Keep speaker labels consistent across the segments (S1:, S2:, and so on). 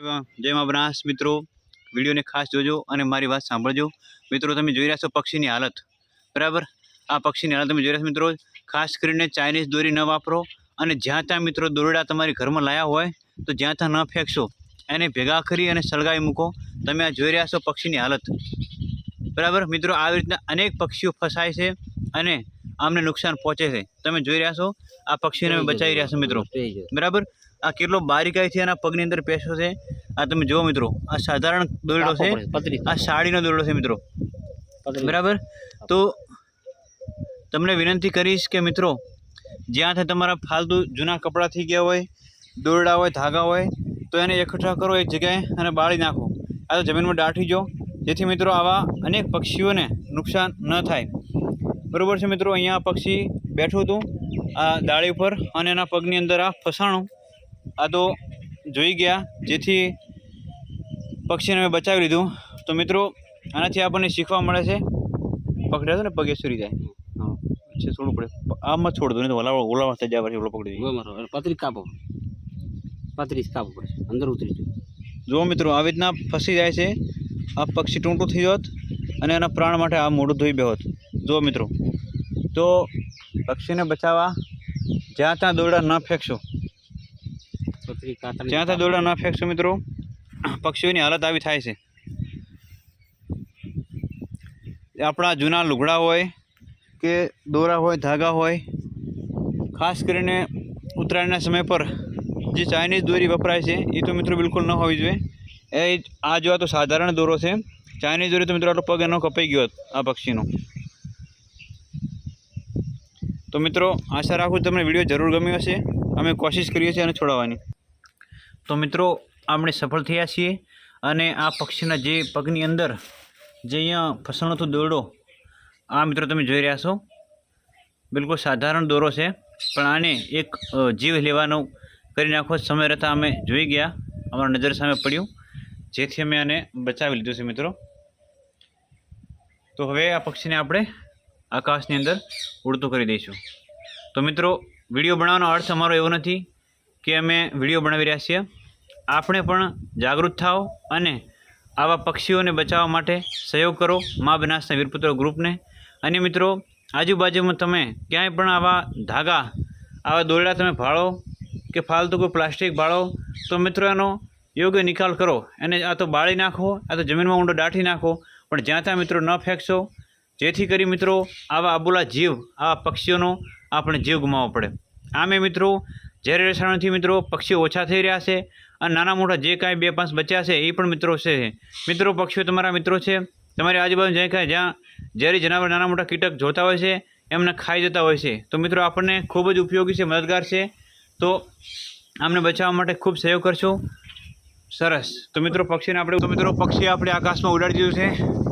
S1: જય મા બનાસ મિત્રો. વિડીયોને ખાસ જોજો અને મારી વાત સાંભળજો. મિત્રો, તમે જોઈ રહ્યા છો પક્ષીની હાલત. બરાબર? આ પક્ષીની હાલત તમે જોઈ રહ્યા મિત્રો. ખાસ કરીને ચાઇનીઝ દોરી ન વાપરો અને જ્યાં ત્યાં મિત્રો દોરડા તમારી ઘરમાં લાયા હોય, તો જ્યાં ત્યાં ન ફેંકશો. એને ભેગા કરી અને સળગાવી મૂકો. તમે આ જોઈ રહ્યા છો પક્ષીની હાલત. બરાબર? મિત્રો, આવી રીતના અનેક પક્ષીઓ ફસાય છે અને આમને નુકસાન પહોંચે છે. તમે જોઈ રહ્યા છો આ પક્ષીઓને અમે બચાવી રહ્યા છો મિત્રો. બરાબર? આ કેટલો બારીકાઈથી એના પગની અંદર પેશો છે. આ તમે જુઓ મિત્રો આ સાધારણ દોરડો છે. આ સાડીનો દોરડો છે મિત્રો. બરાબર? તો તમને વિનંતી કરીશ કે મિત્રો જ્યાંથી તમારા ફાલતુ જૂના કપડાં થઈ ગયા હોય દોરડા હોય ધાગા હોય તો એને એકઠા કરો એક જગ્યાએ અને બાળી નાખો. આ તો જમીનમાં દાટી જો. જેથી મિત્રો આવા અનેક પક્ષીઓને નુકસાન ન થાય. બરાબર છે મિત્રો અહીંયા પક્ષી બેઠું હતું આ ડાળી ઉપર અને એના પગની અંદર આ ફસાણું આ તો જોઈ ગયા જેથી પક્ષીને મેં બચાવી લીધું. તો મિત્રો આનાથી આપણને શીખવા મળે છે પકડ્યા હતો ને પગે સુરી જાય. હા. છે છોડવું પડે. આમાં છોડ દો નહીં તો ઓલા ઓલા થઈ જાય પછી ઓલો પકડી
S2: પત્રીસ કાપો. પત્રીસ કાપો પડે અંદર ઉતરી જવું
S1: જુઓ મિત્રો આવી રીતના ફસી જાય છે આ પક્ષી ટૂંટું થઈ હોત અને એના પ્રાણ માટે આ મોઢું ધોઈ બે હોત જુઓ મિત્રો તો પક્ષીને બચાવવા જ્યાં ત્યાં દોરડા ન ફેંકશો. જ્યાં ત્યાં દોરડા ન ફેંકશો મિત્રો પક્ષીઓની હાલત આવી થાય છે. આપણા જૂના લુગડા હોય કે દોરા હોય ધાગા હોય ખાસ કરીને ઉત્તરાયણના સમય પર જે ચાઇનીઝ દોરી વપરાય છે એ તો મિત્રો બિલકુલ ન હોવી જોઈએ. એ આ જો આ તો સાધારણ દોરો છે. ચાઇનીઝ દોરી તો મિત્રો આટલો પગ એનો કપાઈ ગયો આ પક્ષીનો. તો મિત્રો, આશા રાખું તમને વીડિયો જરૂર ગમ્યો હશે. અમે કોશિશ કરીએ છીએ અને છોડાવવાની. તો મિત્રો, આપણે સફળ થયા છીએ અને આ પક્ષીના જે પગની અંદર જે અહીંયા ફસણો તો દોરડો, આ મિત્રો તમે જોઈ રહ્યા છો. બિલકુલ સાધારણ દોરો છે, પણ આને એક જીવ લેવાનો કરી નાખો સમય રહેતા અમે જોઈ ગયા. અમારા નજર સામે પડ્યું. જેથી અમે આને બચાવી લીધું છે મિત્રો. તો હવે આ પક્ષીને આપણે આકાશની અંદર ઉડતું કરી દઈશું. તો મિત્રો, વીડિયો બનાવવાનો અર્થ અમારો એવો નથી કે અમે વીડિયો બનાવી રહ્યા છીએ. આપણે પણ જાગૃત થાઓ અને આવા પક્ષીઓને બચાવવા માટે સહયોગ કરો. મા બનાસના વીરપુત્ર ગ્રુપને. અને મિત્રો, આજુબાજુમાં તમે ક્યાંય પણ આવા ધાગા, આવા દોરડા તમે ભાળો કે ફાલતુ કોઈ પ્લાસ્ટિક ભાળો, તો મિત્રો એનો યોગ્ય નિકાલ કરો. એને આ તો બાળી નાખો, આ તો જમીનમાં ઊંડો દાટી નાખો. પણ જ્યાં ત્યાં મિત્રો ન ફેંકશો જેથી કરી મિત્રો આવા અબોલા જીવ, આવા પક્ષીઓનો આપણે જીવ ગુમાવવો પડે. આમે મિત્રો, ઝેર રસાયણથી મિત્રો પક્ષીઓ ઓછા થઈ રહ્યા છે અને નાના મોટા જે કાંઈ બે પાંચ બચ્યા છે એ પણ મિત્રો છે. મિત્રો, પક્ષીઓ તમારા મિત્રો છે. તમારી આજુબાજુ જે કાંઈ જ્યાં ઝેરી જનાવર નાના મોટા કીટક જોતા હોય છે, એમને ખાઈ જતા હોય છે. તો મિત્રો, આપણને ખૂબ જ ઉપયોગી છે, મદદગાર છે. તો આમને બચાવવા માટે ખૂબ સહયોગ કરશો. સરસ. તો મિત્રો, પક્ષીને આપણે, તો મિત્રો પક્ષી આપણે આકાશમાં ઉડાડી દીધું છે.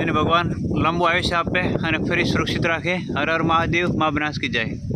S1: એને ભગવાન, લાંબુ આયુષ્ય આપે અને ફરી સુરક્ષિત રાખે. હર હર મહાદેવ, મા બનાસ કી જાય.